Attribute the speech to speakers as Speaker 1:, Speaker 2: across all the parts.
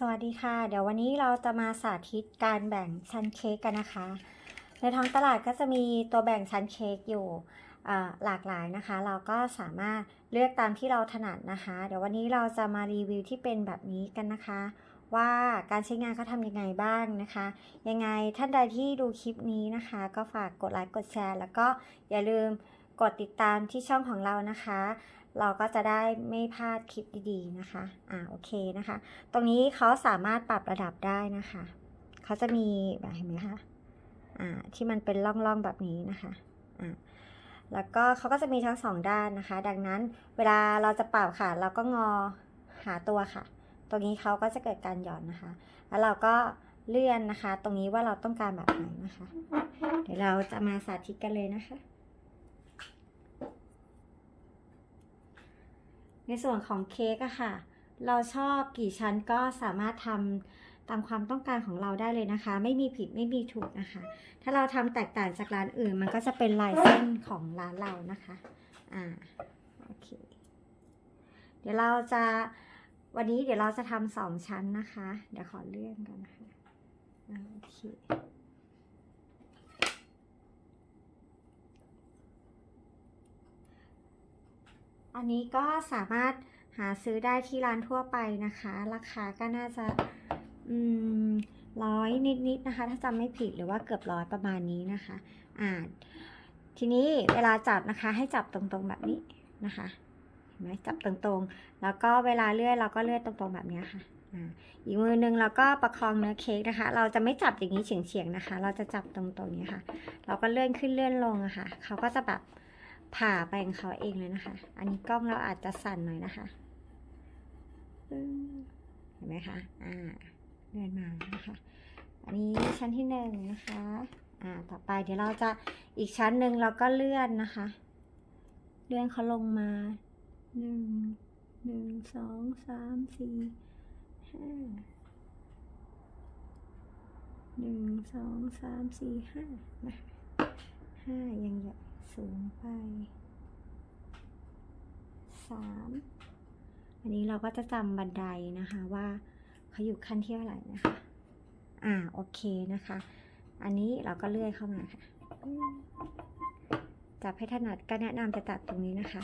Speaker 1: สวัสดีค่ะ เดี๋ยววันนี้เราจะมาสาธิตการแบ่งชั้นเค้กกันนะคะ ในท้องตลาดก็จะมีตัวแบ่งชั้นเค้กอยู่หลากหลายนะคะ เราก็สามารถเลือกตามที่เราถนัดนะคะ เดี๋ยววันนี้เราจะมารีวิวที่เป็นแบบนี้กันนะคะ ว่าการใช้งานเขาทำยังไงบ้างนะคะ ยังไงท่านใดที่ดูคลิปนี้นะคะ ก็ฝากกดไลค์กดแชร์ แล้วก็อย่าลืมกดติดตามที่ช่องของเรานะคะ เราก็จะได้ไม่พลาดคลิปดีๆนะคะ อ่าโอเคนะคะ ตรงนี้เขาสามารถปรับระดับได้นะคะ เขาจะมีแบบเห็นไหมคะ อ่าที่มันเป็นร่องๆแบบนี้นะคะ อ่าแล้วก็เขาก็จะมีทั้งสองด้านนะคะ ดังนั้นเวลาเราจะปรับค่ะ เราก็งอหาตัวค่ะ ตรงนี้เขาก็จะเกิดการหย่อนนะคะ แล้วเราก็เลื่อนนะคะ ตรงนี้ว่าเราต้องการแบบไหนนะคะ เดี๋ยวเราจะมาสาธิตกันเลยนะคะ ในส่วนของเค้กอะค่ะ เราชอบกี่ชั้นก็สามารถทำตามความต้องการของเราได้เลยนะคะ ไม่มีผิดไม่มีถูกนะคะ ถ้าเราทำแตกต่างจากร้านอื่น มันก็จะเป็นลายเส้นของร้านเรานะคะอ่าโอเคเดี๋ยวเราจะวันนี้เดี๋ยวเราจะทำสองชั้นนะคะ เดี๋ยวขอเลื่อนกันนะคะอ่าโอเค อันนี้ก็สามารถหาซื้อได้ที่ร้านทั่วไปนะคะ ราคาก็น่าจะอืมร้อยนิดๆนะคะ ถ้าจำไม่ผิดหรือว่าเกือบร้อยประมาณนี้นะคะอ่าทีนี้เวลาจับนะคะให้จับตรงๆแบบนี้นะคะเห็นไหมจับตรงๆ แล้วก็เวลาเลื่อยเราก็เลื่อยตรงๆแบบนี้ค่ะอีกมือนึงเราก็ประคองเนื้อเค้กนะคะ เราจะไม่จับอย่างนี้เฉียงๆนะคะ เราจะจับตรงๆนี้ค่ะ เราก็เลื่อนขึ้นเลื่อนลงอะค่ะเขาก็จะแบบ ผ่าไปของเขาเองเลยนะคะ อันนี้กล้องเราอาจจะสั่นหน่อยนะคะ เห็นไหมคะ อ่าเลื่อนมานะคะ อันนี้ชั้นที่หนึ่งนะคะ อ่า ต่อไปเดี๋ยวเราจะอีกชั้นหนึ่งเราก็เลื่อนนะคะ เลื่อนเขาลงมาหนึ่ง หนึ่ง สอง สาม สี่ ห้า หนึ่ง สอง สาม สี่ ห้านะห้ายังใหญ่ สูงไปสามอันนี้เราก็จะจำบันไดนะคะว่าเขาอยู่ขั้นที่เท่าไหร่นะคะ อ่าโอเคนะคะ อันนี้เราก็เลื่อยเข้ามาค่ะจับให้ถนัดก็แนะนำจะตัดตรงนี้นะคะ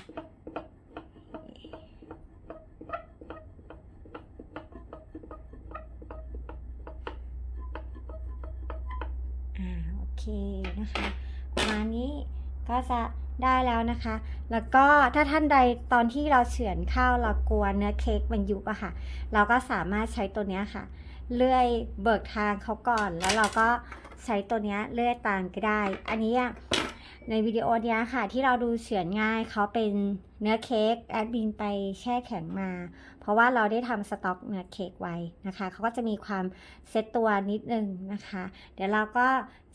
Speaker 1: อ่าโอเคนะคะประมาณนี้ ก็จะได้แล้วนะคะ แล้วก็ถ้าท่านใดตอนที่เราเฉือนข้าวเรากลัวเนื้อเค้กมันยุบอะค่ะ เราก็สามารถใช้ตัวเนี้ยค่ะ เลื่อยเบิกทางเขาก่อน แล้วเราก็ใช้ตัวเนี้ยเลื่อยตามก็ได้ อันนี้อะ ในวิดีโอเนี้ยค่ะ ที่เราดูเฉือนง่ายเขาเป็นเนื้อเค้กแอดมินไปแช่แข็งมา เพราะว่าเราได้ทำสต็อกเนื้อเค้กไว้นะคะเขาก็จะมีความเซตตัวนิดนึงนะคะ เดี๋ยวเราก็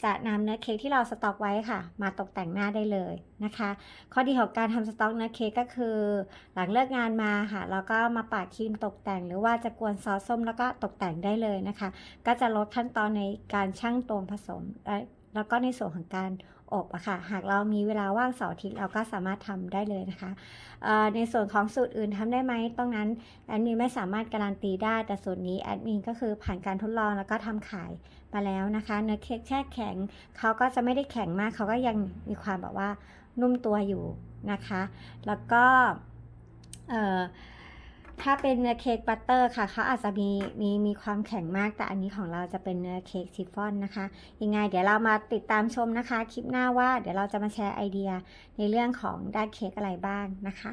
Speaker 1: จะนำเนื้อเค้กที่เราสต็อกไว้ค่ะ มาตกแต่งหน้าได้เลยนะคะ ข้อดีของการทำสต็อกเนื้อเค้กก็คือ หลังเลิกงานมาค่ะเราก็มาปาดครีมตกแต่ง หรือว่าจะกวนซอสส้มแล้วก็ตกแต่งได้เลยนะคะ ก็จะลดขั้นตอนในการชั่งตวงผสม แล้วก็ในส่วนของการอบอะค่ะ หากเรามีเวลาว่างเสาร์อาทิตย์เราก็สามารถทำได้เลยนะคะ ในส่วนของสูตรอื่นทำได้ไหมตรงนั้นแอดมินไม่สามารถการันตีได้ แต่สูตรนี้แอดมินก็คือผ่านการทดลองแล้วก็ทำขายมาแล้วนะคะ เนื้อเค้กแช่แข็งเขาก็จะไม่ได้แข็งมากเขาก็ยังมีความแบบว่านุ่มตัวอยู่นะคะ แล้วก็เอ่อ ถ้าเป็นเนื้อเค้กบัตเตอร์ค่ะเขาอาจจะมีมีมีความแข็งมาก แต่อันนี้ของเราจะเป็นเนื้อเค้กชิฟฟ่อนนะคะ ยังไง เดี๋ยวเรามาติดตามชมนะคะ คลิปหน้าว่าเดี๋ยวเราจะมาแชร์ไอเดียในเรื่องของด้านเค้กอะไรบ้างนะคะ